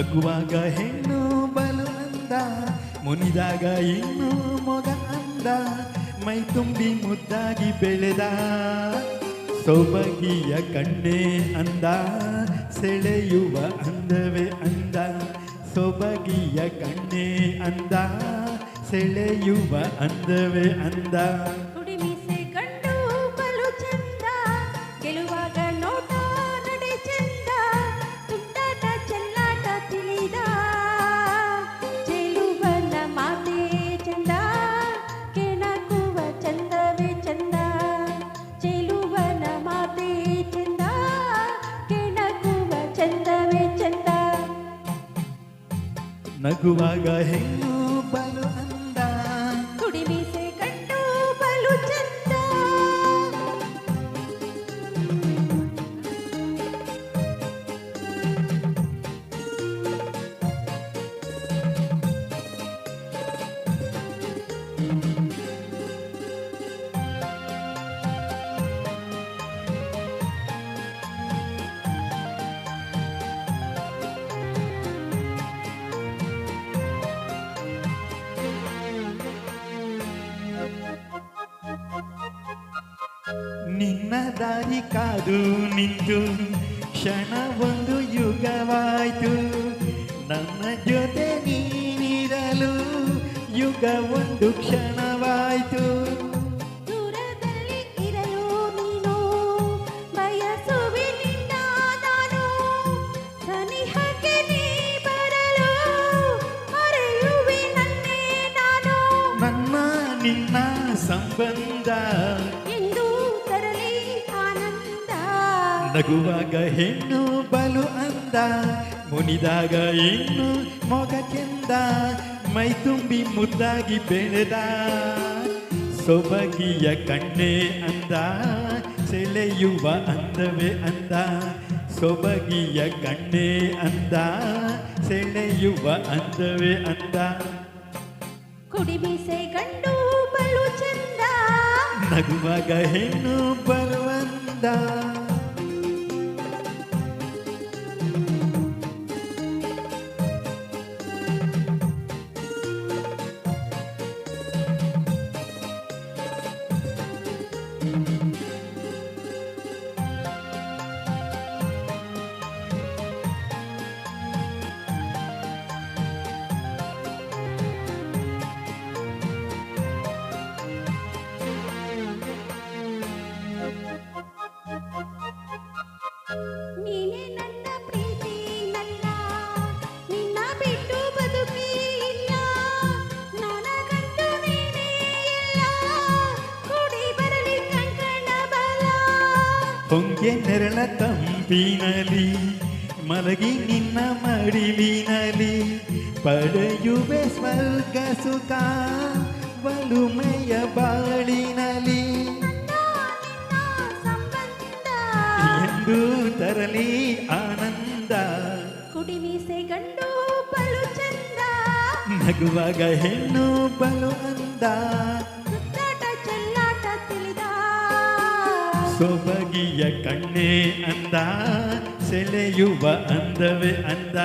ನಗುವಾಗ ಹೆಣ್ಣು ಬಲು ಮುನಿದಾಗ ಇನ್ನು ಮೊಗ ಅಂದ ಮೈ ತುಂಬಿ ಮುದ್ದಾಗಿ ಬೆಳೆದ. ಸೊಬಗಿಯ ಕಣ್ಣೆ ಅಂದ, ಸೆಳೆಯುವ ಅಂದವೇ ಅಂದ. ಸೊಬಗಿಯ ಕಣ್ಣೆ ಅಂದ, ಸೆಳೆಯುವ ಅಂದವೇ ಅಂದ. ನಗುವಾಗ ಹೆಣ್ಣು ನಿನ್ನ ದಾರಿ ಕಾದು ನಿಂತು ಕ್ಷಣ ಒಂದು ಯುಗವಾಯ್ತು. ನನ್ನ ಜೊತೆ ನೀನಿರಲು ಯುಗ ಒಂದು ಕ್ಷಣವಾಯ್ತು ನನ್ನ ನಿನ್ನ ಸಂಬಂಧ ನಗುವಾಗ ಹೆಣ್ಣು ಬಲು ಅಂದ ಮುನಿದಾಗ ಹೆಣ್ಣು ಮೊಗ ಕೆಂದ ಮೈ ತುಂಬಿ ಮುದ್ದಾಗಿ ಬೆಳೆದ. ಸೊಬಗಿಯ ಕಣ್ಣೆ ಅಂದ ಸೆಳೆಯುವ ಅಂದವೇ ಅಂದ. ಸೊಬಗಿಯ ಕಣ್ಣೆ ಅಂದ ಸೆಳೆಯುವ ಅಂದವೇ ಅಂದ. ಕುಡಿ ಕಂಡು ಗಂಡು ಬಲು ಚಂದ. ನಗುವಾಗ ಹೆಣ್ಣು ಬರುವಂದ ಹೊಂಗೆ ನೆರಳ ತಂಪಿನಲಿ ಮಲಗಿ ನಿನ್ನ ಮಡಿಲಿನಲಿ ಪಡೆಯುವೆ ಸ್ವರ್ಗ ಸುಖ ಬಲುಮೆಯ ಬಾಳಿನಲಿ. ಎಂದು ತರಲಿ ಆನಂದ. ಕುಡಿಮೀಸೆ ಗಂಡು ಬಲು ಚಂದ. ನಗುವಾಗ ಹೆಣ್ಣು ಬಲು ಅಂದ. ಸೊಬಗಿಯ ಕಣ್ಣೆ ಅಂದ ಸೆಳೆಯುವ ಅಂದವೇ ಅಂದ